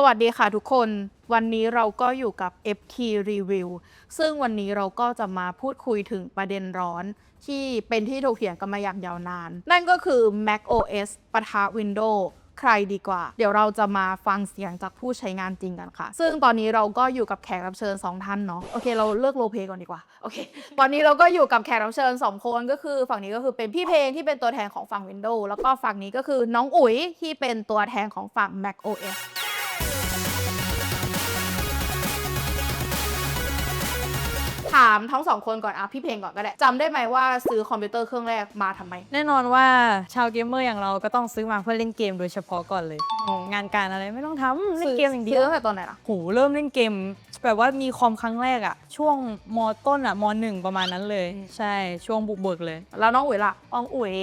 สวัสดีค่ะทุกคนวันนี้เราก็อยู่กับ FT Review ซึ่งวันนี้เราก็จะมาพูดคุยถึงประเด็นร้อนที่เป็นที่ถกเถียงกันมาอย่างยาวนาน นั่นก็คือ Mac OS ปะทะ Windows ใครดีกว่า เดี๋ยวเราจะมาฟังเสียงจากผู้ใช้งานจริงกันค่ะ ซึ่งตอนนี้เราก็อยู่กับแขกรับเชิญ 2 ท่านเนาะ โอเค เราเลือกโลเพก่อนดีกว่า โอเค ตอนนี้เราก็อยู่กับแขกรับเชิญ 2 คนก็คือฝั่งนี้ก็คือเป็นพี่เพลงที่เป็นตัวแทนของฝั่ง Windows แล้วก็ฝั่งนี้ก็คือน้องอุ๋ยที่เป็นตัวแทนของฝั่ง Mac OS ถามทั้งสองคนก่อนอะพี่เพลงก่อนก็ได้จำได้ไหมว่าซื้อคอมพิวเตอร์เครื่องแรกมาทำไม แน่นอนว่าชาวเกมเมอร์อย่างเราก็ต้องซื้อมาเพื่อเล่นเกมโดยเฉพาะก่อนเลยงานการอะไรไม่ต้องทำเล่นเกมอย่างเดียว ซื้ตั้งแต่ตอนไหนล่ะ โหเริ่มเล่นเกม แบบว่ามีคอมครั้งแรกอะช่วงมต้นอะมหนึ่งประมาณนั้นเลยใช่ช่วงบุกเบิกเลยแล้วน้องอุ๋ยล่ะ อองอุ๋ย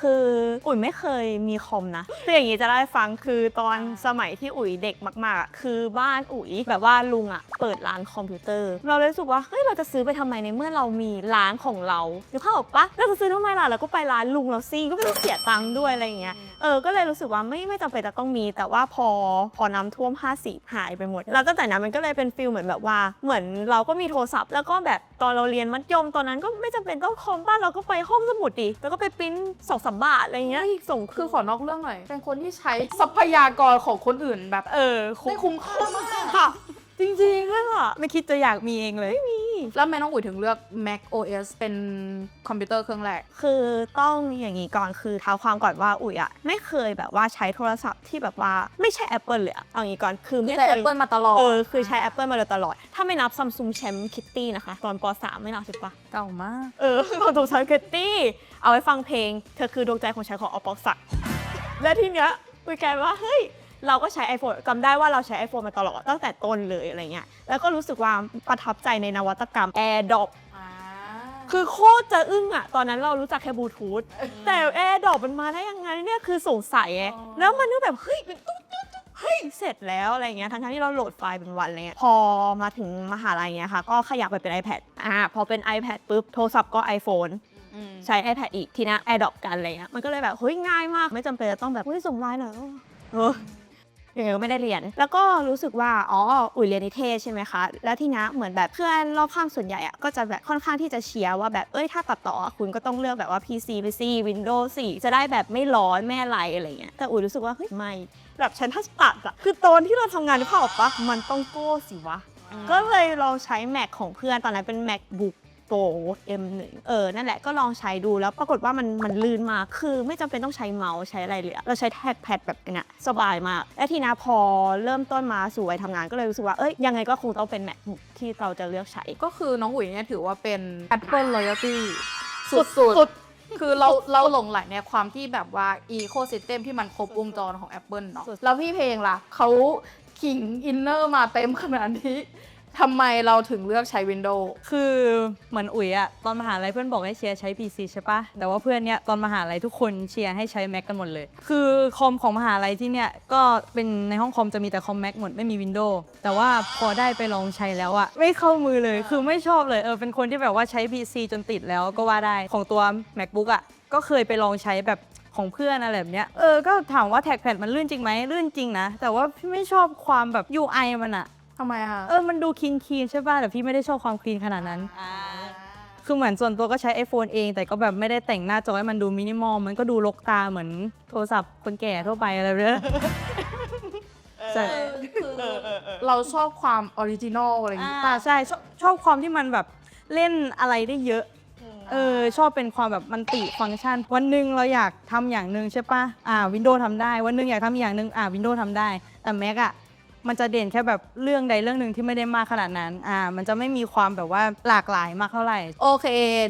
คืออุ๋ยไม่เคยมีคอมนะคืออย่างนี้จะเล่าให้ฟังคือตอนสมัยที่อุ๋ยเด็กมากๆอะคือบ้านอุ๋ยแบบว่าลุงอะเปิดร้านคอมพิวเตอร์ เราเลยรู้สึกว่าเฮ้ยเราจะซื้อไปทำไมในเมื่อเรามีร้านของเราหรือเข้าอกปะเราจะซื้อทำไมล่ะเราก็ไปร้านลุงเราซิก็ไม่ต้องเสียตังค์ด้วยอะไรอย่างเงี้ยเออก็เลยรู้สึกว่าไม่ไม่จำเป็นจะต้องมี แต่ว่าพอพอน้ำท่วม54หายไปหมด แล้วตั้งแต่นั้นมันก็เลยเป็นฟิลเหมือนแบบว่าเหมือนเราก็มีโทรศัพท์แล้วก็แบบ ตอนเราเรียนมัธยมตอนนั้นก็ไม่จำเป็นต้องคอมบ้านเราก็ไปห้องสมุดดิแล้วก็ไปปริ้นสองสามบาทอะไรเงี้ยส่งคือขอนอกเรื่องหน่อย เป็นคนที่ใช้ทรัพยากรของคนอื่นแบบ เออ ได้คุ้มค่ามาก ค่ะ จริงๆเลยอะไม่คิดจะอยากมีเองเลย แล้วทำไมน้องอุ๋ยถึงเลือก Mac OS เป็นคอมพิวเตอร์เครื่องแรก คือต้องอย่างนี้ก่อนคือเท้าความก่อนว่าอุ๋ยอะไม่เคยแบบว่าใช้โทรศัพท์ที่แบบว่าไม่ใช่ Apple เลยอะเอางี้ก่อนคือไม่แต่ เคย Apple มาตลอดเออคือใช้ Apple มาโดยตลอด ถ้าไม่นับ Samsung Champ Kitty นะคะ ตอนป .3 ไม่นับใช่ปะเก่ามาก เออ Samsung Champ Kitty เอาไว้ฟังเพลง เธอคือดวงใจของฉันของอปอกศักดิ์และทีเนี้ยอุ๋ยกลายเป็นว่าเฮ้ย เราก็ใช้ iPhone จำได้ว่าเราใช้ iPhone มาตลอดตั้งแต่ต้นเลยอะไรเงี้ยแล้วก็รู้สึกว่าประทับใจในนวัตกรรม AirDrop คือโคตรจะอึ้งอะตอนนั้นเรารู้จักแค่บลูทูธแต่แอร์ดอกมันมาได้ยังไงเนี่ยคือสงสัยไงอ๋อแล้วมันก็แบบ เฮ้ยมันตุ๊ดตุ๊ดตุ๊ดเฮ้ย เสร็จแล้วอะไรเงี้ยทั้งๆที่เราโหลดไฟล์เป็นวันอะไรเงี้ยพอมาถึงมหาลัยเงี้ยค่ะ ก็ขยับไปเป็น iPad อ่าพอเป็น iPad ปุ๊บ โทรศัพท์ก็ iPhone ใช้ iPad อีกทีนะ AirDrop กันอะไรเงี้ยมันก็เลยแบบ เฮ้ย ง่ายมากไม่จำเป็นจะต้องแบบ เฮ้ย ส่งไลน์หน่อยเออ ยังไงก็ไม่ได้เรียน แล้วก็รู้สึกว่าอ๋ออุ๋ยเรียนนิเทศใช่ไหมคะ แล้วที่นี้เหมือนแบบเพื่อนรอบข้างส่วนใหญ่อะก็จะแบบค่อนข้างที่จะเชียร์ว่าแบบเอ้ยถ้าตัดต่อคุณก็ต้องเลือกแบบว่า PC ไปสิ Windows 4 จะได้แบบไม่ร้อนไม่อะไรอะไรเงี้ยแต่อุ๋ยรู้สึกว่าเฮ้ยไม่แบบฉันถ้าตัดอะคือตอนที่เราทำงานที่ภาพออกปะมันต้องโก้สิวะก็เลยลองใช้ Mac ของเพื่อนตอนนั้นเป็น MacBook Pro M1 เออ นั่นแหละก็ลองใช้ดูแล้วปรากฏว่ามันมันลื่นมากคือไม่จำเป็นต้องใช้เมาส์ใช้อะไรเลยอะเราใช้แท็บแพดแบบเนี้ยสบายมาก และทีนี้พอเริ่มต้นมาสู่วัยทำงานก็เลยรู้สึกว่า เอ้ย ยังไงก็คงต้องเป็น MacBook ที่เราจะเลือกใช้ ก็คือน้องอุ๋ยเนี่ยถือว่าเป็น Apple loyalty สุดสุดๆคือเราเราหลงไหลในความที่แบบว่า ecosystem ที่มันครบวงจรของ Apple เนาะสุดแล้วพี่เพลงล่ะเขาขิงอินเนอร์มาเต็มขนาดนี้ ทำไมเราถึงเลือกใช้ Windows คือเหมือนอุ๋ยอะตอนมหาลัยเพื่อนบอกให้เชียร์ใช้ PC ใช่ปะแต่ว่าเพื่อนเนี้ยตอนมหาลัยทุกคนเชียร์ให้ใช้ Mac กันหมดเลย คือคอมของมหาลัยที่เนี่ยก็เป็นในห้องคอมจะมีแต่คอม Mac หมดไม่มี Windows แต่ว่าพอได้ไปลองใช้แล้วอะไม่เข้ามือเลยคือไม่ชอบเลยเออเป็นคนที่แบบว่าใช้ PC จนติดแล้วก็ว่าได้ของตัว MacBook อะก็เคยไปลองใช้แบบของเพื่อนอะไรแบบเนี้ย เออ ก็ถามว่าแท็กแพดมันลื่นจริงไหมลื่นจริงนะ แต่ว่าพี่ไม่ชอบความแบบ UI มันอะ ทำไมอะคะ เออ มันดูคลีนคีนใช่ป่ะ แต่พี่ไม่ได้ชอบความคลีนขนาดนั้น คือเหมือนส่วนตัวก็ใช้ iPhone เอง แต่ก็แบบไม่ได้แต่งหน้าจอให้มันดูมินิมอล มันก็ดูรกตาเหมือนโทรศัพท์คนแก่ทั่วไปอะไรแบบเนี้ยใช่คือเราชอบความออริจินอลอะไรอย่างงี้อ่าใช่ชอบชอบความที่มันแบบเล่นอะไรได้เยอะ เออ ชอบเป็นความแบบมันติฟังก์ชัน วันหนึ่งเราอยากทำอย่างหนึ่งใช่ปะอ่าวินโดว์ทำได้ วันหนึ่งอยากทำอีกอย่างหนึ่งอ่าวินโดว์ทำได้ แต่แม็กอะ มันจะเด่นแค่แบบเรื่องใดเรื่องหนึ่งที่ไม่ได้มากขนาดนั้นอ่ามันจะไม่มีความแบบว่าหลากหลายมากเท่าไหร่ โอเค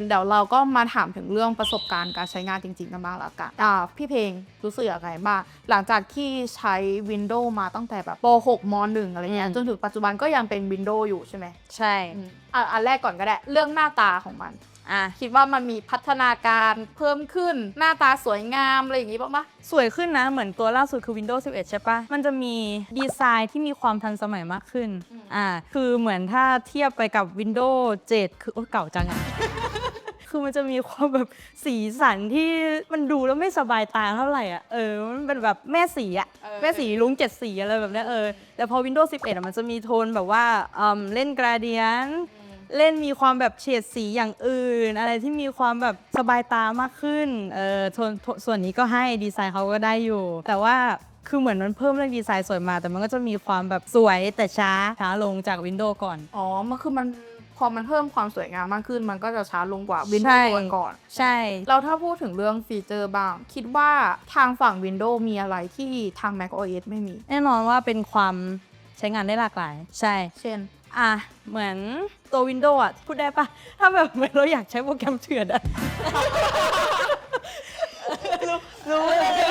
เดี๋ยวเราก็มาถามถึงเรื่องประสบการณ์การใช้งานจริงๆกันบ้างละกันอ่าพี่เพลงรู้สึกยังไงบ้างหลังจากที่ใช้ Windows มาตั้งแต่แบบป .6 ม .1 อะไรเงี้ยอืมจนถึงปัจจุบันก็ยังเป็น Windows อยู่ใช่ไหมใช่ อืมอะอันแรกก่อนก็ได้ เรื่องหน้าตาของมัน อะคิดว่ามันมีพัฒนาการเพิ่มขึ้นหน้าตาสวยงามอะไรอย่างงี้บ้างปะสวยขึ้นนะ เหมือนตัวล่าสุดคือ Windows 11 ใช่ปะมันจะมีดีไซน์ที่มีความทันสมัยมากขึ้นอ่าคือเหมือนถ้าเทียบไปกับ Windows 7 คือโอ้เก่าจังอะคคือมันจะมีความแบบสีสันที่มันดูแล้วไม่สบายตาเท่าไหร่อะเออมันเป็นแบบแม่สีอะเออแม่สีลุงเจ็ดสีอะไรแบบเนี้ยเออแต่พอ Windows 11อะมันจะมีโทนแบบว่าอืมเล่นกราเดียน เล่นมีความแบบเฉดสีอย่างอื่น อะไรที่มีความแบบสบายตามากขึ้นเออโทนโทนส่วนนี้ก็ให้ดีไซน์เขาก็ได้อยู่ แต่ว่าคือเหมือนมันเพิ่มเรื่องดีไซน์สวยมา แต่มันก็จะมีความแบบสวยแต่ช้าช้าลงจาก Windows ก่อน อ๋อ มันคือมันพอมันเพิ่มความสวยงามมากขึ้น มันก็จะช้าลงกว่าใช่ Windows ตัวก่อนใช่ เราถ้าพูดถึงเรื่องฟีเจอร์บ้าง คิดว่าทางฝั่ง Windows มีอะไรที่ทาง Mac OS ไม่มี แน่นอนว่าเป็นความใช้งานได้หลากหลาย ใช่ เช่น อะ เหมือนตัว Windows อะ พูดได้ปะถ้าแบบเหมือนเราอยากใช้โปรแกรมเถื่อนอะรู้เลย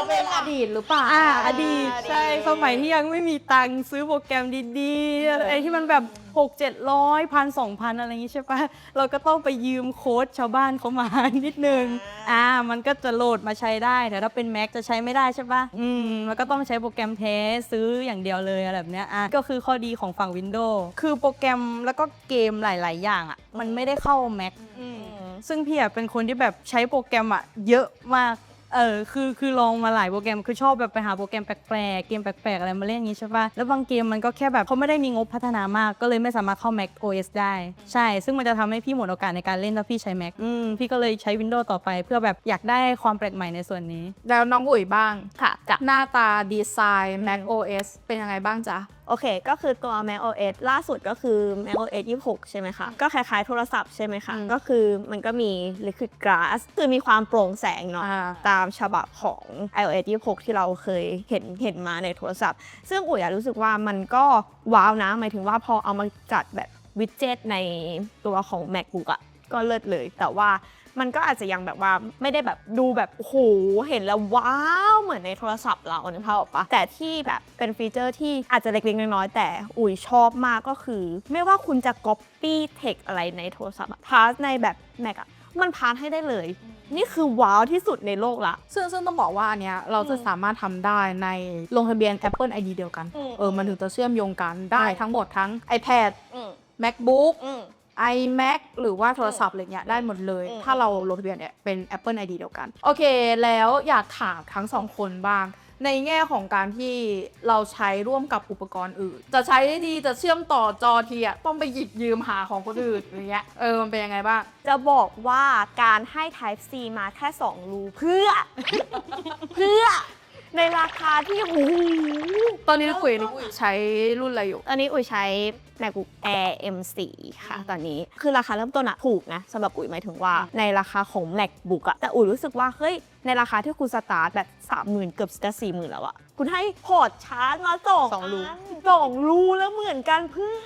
อะอาจจะเป็นอดีตหรือเปล่าอ่าอดีตใช่สมัยที่ยังไม่มีตังค์ซื้อโปรแกรมดีๆอะไรที่มันแบบ6 7 0 0พันสองพันอะไรอย่างงี้ใช่ปะเราก็ต้องไปยืมโค้ดชาวบ้านเขามา นิดนึงอ่ามันก็จะโหลดมาใช้ได้ แต่ถ้าเป็น Mac จะใช้ไม่ได้ใช่ปะอืมมันก็ต้องใช้โปรแกรมแท้ซื้ออย่างเดียวเลยอะไรแบบเนี้ยอะก็คือข้อดีของฝั่ง Windows คือโปรแกรมแล้วก็เกมหลาย ๆ อย่างอะมันไม่ได้เข้า Mac ซึ่งพี่อะเป็นคนที่แบบใช้โปรแกรมอะเยอะมาก เออคือคือลองมาหลายโปรแกรมคือชอบแบบไปหาโปรแกรมแปลกๆเกมแปลกๆอะไรมาเล่นอย่างงี้ใช่ปะแล้วบางเกมมันก็แค่แบบเขาไม่ได้มีงบพัฒนามากก็เลยไม่สามารถเข้า Mac OS ได้ ใช่ ซึ่งมันจะทำให้พี่หมดโอกาสในการเล่นถ้าพี่ใช้ Mac อืมพี่ก็เลยใช้ Windows ต่อไป เพื่อแบบอยากได้ความแปลกใหม่ในส่วนนี้ แล้วน้องอุ๋ยบ้างค่ะจ้ะหน้าตาดีไซน์ Mac OS เป็นยังไงบ้างจ๊ะ โอเค ก็คือตัว Mac OS ล่าสุดก็คือ Mac OS 26 ใช่ไหมคะ ก็คล้ายๆโทรศัพท์ใช่ไหมคะอืมก็คือมันก็มี Liquid Glass คือมีความโปร่งแสงเนาะอ่าตามฉบับของ iOS 26 ที่เราเคยเห็นเห็นมาในโทรศัพท์ ซึ่งอุ๋ยอะรู้สึกว่ามันก็ว้าวนะ หมายถึงว่าพอเอามาจัดแบบวิดเจ็ตในตัวของ MacBook อะก็เลิศเลย แต่ว่า มันก็อาจจะยังแบบว่าไม่ได้แบบดูแบบโอ้โหเห็นแล้วว้าวเหมือนในโทรศัพท์เราเนี่ยพออกปะแต่ที่แบบเป็นฟีเจอร์ที่อาจจะเล็กๆน้อยๆแต่อุ๋ยชอบมากก็คือ ไม่ว่าคุณจะ copy text อะไรในโทรศัพท์พาสในแบบ Mac อะมันพาสให้ได้เลย นี่คือว้าวที่สุดในโลกละ ซึ่งซึ่งต้องบอกว่าอันเนี้ยเราจะอืมสามารถทำได้ในลงทะเบียน Apple ID เดียวกัน อืม เออ มันถึงจะเชื่อมโยงกันได้อืมทั้งหมดทั้ง iPad อืม MacBook อืม iMac หรือว่าโทรศัพท์อะไรเงี้ยได้หมดเลยอืมถ้าเราลงทะเบียนเนี่ยเป็น Apple ID เดียวกัน โอเค แล้วอยากถามทั้งสองคนบ้าง ในแง่ของการที่เราใช้ร่วมกับอุปกรณ์อื่น จะใช้ได้ดีจะเชื่อมต่อจอทีอะต้องไปหยิบยืมหาของคนอื่นอย่างเงี้ยเออมันเป็นยังไงบ้าง จะบอกว่าการให้ Type C มาแค่ 2 รูเพื่อ เพื่อ ในราคาที่โอ้โหตอนนี้คุยนี่คุยใช้รุ่นอะไรอยู่ตอนนี้อุ๋ยใช้ MacBook Air M4 ค่ะ ตอนนี้คือราคาเริ่มต้นอะถูกนะสำหรับอุ๋ยหมายถึงว่าในราคาของ MacBook อะแต่อุ๋ยรู้สึกว่า เฮ้ย ในราคาที่คุณสตาร์ทแบบ 30,000 เกือบจะ40,000 แล้วอะคุณให้พอร์ตชาร์จมาสองสองรูนสองรูแล้วเหมือนกันเพื่อ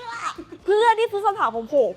เพื่อที่ซื้อคำถามของผม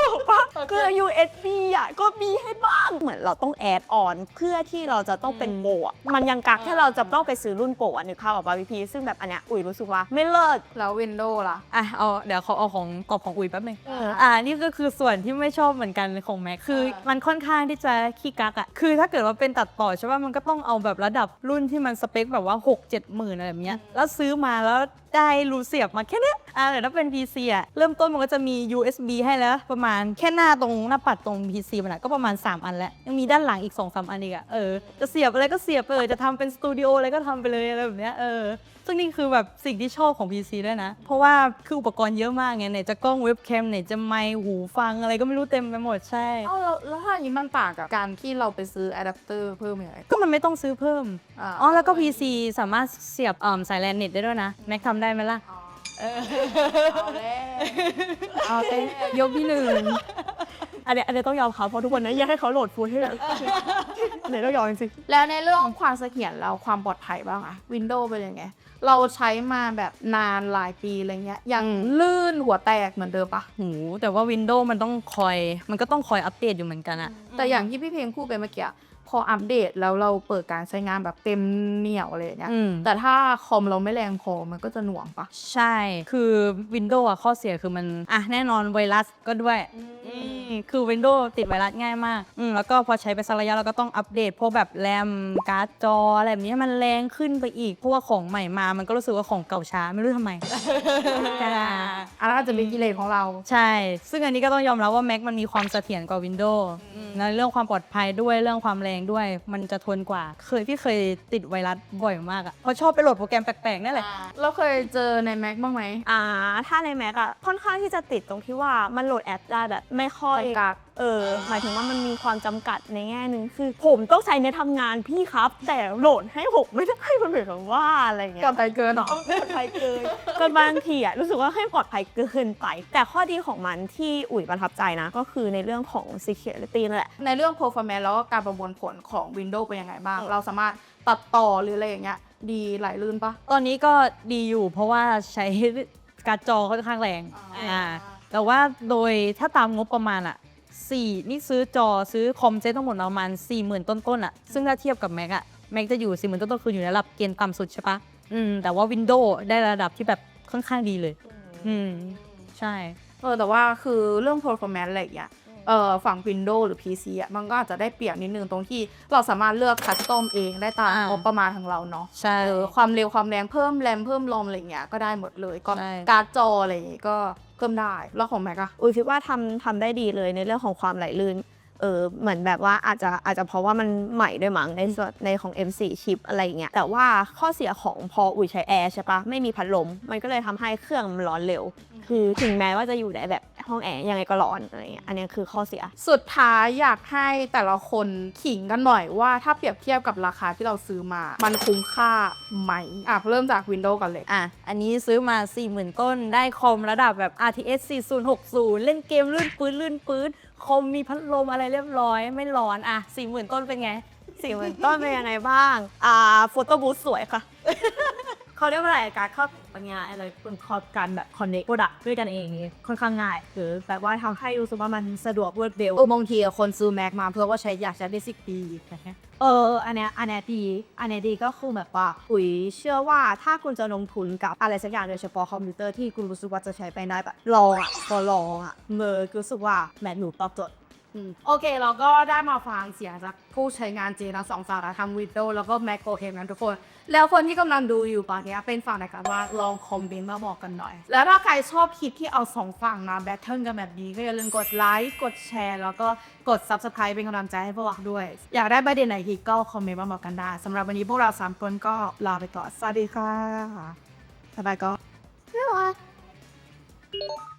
รู้ปะคือ USB อะก็มีให้บ้างเหมือนเราต้องแอดออน เพื่อที่เราจะต้องเป็นโปรอะมันยังกักแค่เราจะต้องไปซื้อรุ่นโปรอะนึกภาพออกป่ะพี่พีซึ่งแบบอันเนี้ยอุ๋ยรู้สึกว่าไม่เลิศ แล้ว Windows ล่ะ อะเอาเดี๋ยวเขาเอาของตอบของอุ๋ยแป๊บหนึงเอออ่านี่ก็คือส่วนที่ไม่ชอบเหมือนกันของแม็กคือเออมันค่อนข้างที่จะขี้กักอะคือถ้าเกิดว่าเป็นตัดต่อใช่ป่ะมันก็ต้องเอาแบบระดับรุ่นที่มันสเปคแบบว่า 6 7 หมื่นอะไรแบบเนี้ยแล้วซื้อมาแล้ว ได้รูเสียบมาแค่เนี้ยอ่าแต่ถ้าเป็น PC อะเริ่มต้นมันก็จะมี USB ให้แล้วประมาณแค่หน้าตรงหน้าปัดตรง PC มันอะก็ประมาณ 3 อันแล้ว ยังมีด้านหลังอีก2-3อันอีกอะเออจะเสียบอะไรก็เสียบไปเลยจะทำเป็นสตูดิโออะไรก็ทำไปเลยอะไรแบบเนี้ยเออ ซึ่งนี่คือแบบสิ่งที่ชอบของ PC ด้วยนะ เพราะว่าคืออุปกรณ์เยอะมากไงไหนจะกล้องเว็บแคมไหนจะไมค์หูฟังอะไรก็ไม่รู้เต็มไปหมดใช่ เอ้าแล้วแล้วถ้าอย่างนี้มันต่างกับการที่เราไปซื้ออะแดปเตอร์เพิ่มยังไงก็มันไม่ต้องซื้อเพิ่มอ่าอ๋อ แล้วก็ PC สามารถเสียบอ่าสายแลนเน็ตได้ด้วยนะ แม็กทำได้ไหมล่ะ เอาแล้วเอาแล้วยกที่หนึ่ง อันเนี้ยอันเนี้ยต้องยอมเขาเพราะทุกวันนี้อยากให้เขาโหลดฟูลให้เลยอันเนี้ยต้องยอมจริงแล้วในเรื่องของความเสถียรเราความปลอดภัยบ้างอะวินโดว์เป็นยังไง เราใช้มาแบบนานหลายปีอะไรเงี้ยยังลื่นหัวแตกเหมือนเดิมปะหูแต่ว่า Windows มันต้องคอย มันก็ต้องคอยอัปเดตอยู่เหมือนกันอะแต่อย่างที่พี่เพลงพูดไปเมื่อกี้พออัปเดตแล้วเราเปิดการใช้งานแบบเต็มเหนี่ยวอะไรอย่างเงี้ยอืม แต่ถ้าคอมเราไม่แรงพอมันก็จะหน่วงปะใช่ คือ Windows อะข้อเสียคือมัน อะ แน่นอนไวรัสก็ด้วยอื มคือ Windows ติดไวรัสง่ายมากอืมแล้วก็พอใช้ไปสักระยะเราก็ต้องอัปเดตพวกแบบแรมการ์ดจออะไรแบบนี้ให้มันแรงขึ้นไปอีกเพราะว่าของใหม่มา มันก็รู้สึกว่าของเก่าช้าไม่รู้ทำไมอันนั้นอาจจะเป็นกิเลสของเรา ใช่ ซึ่งอันนี้ก็ต้องยอมรับว่า Mac มันมีความเสถียรกว่า Windows ในเรื่องความปลอดภัยด้วยเรื่องความแรงด้วย มันจะทนกว่า เคยพี่เคยติดไวรัสบ่อยมากอะเพราะชอบไปโหลดโปรแกรมแปลกๆนั่นแหละ เราเคยเจอใน Mac บ้างไหม อ่าถ้าใน Mac อะค่อนข้างที่จะติดตรงที่ว่ามันโหลดแอปได้แบบไม่ค่อยจำกัด เออหมายถึงว่ามันมีความจำกัดในแง่หนึ่งคือ ผมต้องใช้ในทำงานพี่ครับ แต่โหลดให้ผมไม่ได้มันเหมือนกับว่าอะไรเงี้ย กับใจเกินเหรอ ปลอดภัยเกินจนบางทีอะรู้สึกว่าให้ปลอดภัยเกินไป แต่ข้อดีของมันที่อุ๋ยประทับใจนะ ก็คือในเรื่องของ security นั่นแหละ ในเรื่อง performance แล้วก็การประมวลผลของ Windows เป็นยังไงบ้างเออเราสามารถตัดต่อหรืออะไรอย่างเงี้ยดีไหลลื่นปะ ตอนนี้ก็ดีอยู่เพราะว่าใช้การ์ดจอค่อนข้างแรงอ่า อ่า แต่ว่าโดยถ้าตามงบประมาณอะสี่นี่ซื้อจอซื้อคอมเซ็ตทั้งหมดประมาณ4 0,000ต้นๆอะซึ่งถ้าเทียบกับ Mac อะ Mac จะอยู่4 0,000ต้นๆคืออยู่ในระดับเกณฑ์ต่ำสุดใช่ปะอืมแต่ว่า Windows ได้ระดับที่แบบค่อนข้างดีเลย อืมใช่ เออแต่ว่าคือเรื่อง performance อะไรอย่างเงี้ย เออฝั่ง Windows หรือ PC อะมันก็อาจจะได้เปรียบนิดนึงตรงที่เราสามารถเลือกคัสตอมเองได้ตามอ่าง งบประมาณของเราเนาะใช่ เออความเร็วความแรงเพิ่มแรมเพิ่มลมอะไรเงี้ยก็ได้หมดเลยก็ใช่ การ์ดจออะไรอย่างเงี้ยก็เพิ่มได้แล้วของ Mac อะ อุยคิดว่าทำทำได้ดีเลยในเรื่องของความไหลลื่นเออเหมือนแบบว่าอาจจะอาจจะเพราะว่ามันใหม่ด้วยมั้งในส่วนในของ M4 ชิปอะไรอย่างเงี้ยแต่ว่าข้อเสียของพออุยใช้แอร์ใช่ปะไม่มีพัดลม มันก็เลยทำให้เครื่องมันร้อนเร็ว คือถึงแม้ว่าจะอยู่ในแบบห้องแอร์ยังไงก็ร้อนอะไรเงี้ยอันเนี้ยคือข้อเสีย สุดท้ายอยากให้แต่ละคนขิงกันหน่อยว่าถ้าเปรียบเทียบกับราคาที่เราซื้อมา มันคุ้มค่าไหมอะเริ่มจาก Windows ก่อนเลยอะอันนี้ซื้อมา 40,000 ต้นได้คอมระดับแบบ RTX 4060 เล่นเกมลื่นปื้นลื่นปื้น คอมมีพัดลมอะไรเรียบร้อย ไม่ร้อนอะสี่หมื่นต้นเป็นไงสี่หมื่นต้นเป็นยังไงบ้าง อ่าโฟโต้บูธสวยค่ะ เขาเรียกว่าอะไรการเข้าถึงปัญญาอะไรเป็นคอการแบบคอนเน c t โปรดักต์ด้วยกันเองนี่ค่อนข้างง่ายหรือแบบว่าทำให้รู้สึกว่ามันสะดวกรวดเร็วเออบางทีอะคนซื้อ Mac มาเพื่อว่าใช้อยากใช้ได้สิบปีนะฮะเอออันเนี้ยอันเนี้ยดีอันเนี้ยดีก็คือแบบว่าอุ๋ยเชื่อว่าถ้าคุณจะลงทุนกับอะไรสักอย่างโดยเฉพาะคอมพิวเตอร์ที่คุณรู้สึกว่าจะใช้ไปได้แบบลองอะพอลองอะเมอร์รู้สึกว่าแมทหนูตอบโจทย์ อืมโอเคเราก็ได้มาฟังเสียงจากผู้ใช้งานจริงทั้งสองฝั่งนะทั้ง Windows แล้วก็ Mac OS นะทุกคน แล้วคนที่กำลังดูอยู่ตอนนี้เป็นฝั่งไหนกันว่าลองคอมเมนต์มาบอกกันหน่อย แล้วถ้าใครชอบคลิปที่เอาสองฝั่งมาแบทเทิลกันแบบนี้ ก็อย่าลืมกดไลค์กดแชร์ แล้วก็กด Subscribe เป็นกำลังใจให้พวกเราด้วย อยากได้ประเด็นไหนอีกก็คอมเมนต์มาบอกกันได้สำหรับวันนี้พวกเราสามคนก็ลาไปก่อนสวัสดีค่ะบ๊ายบายก็บ๊ายบาย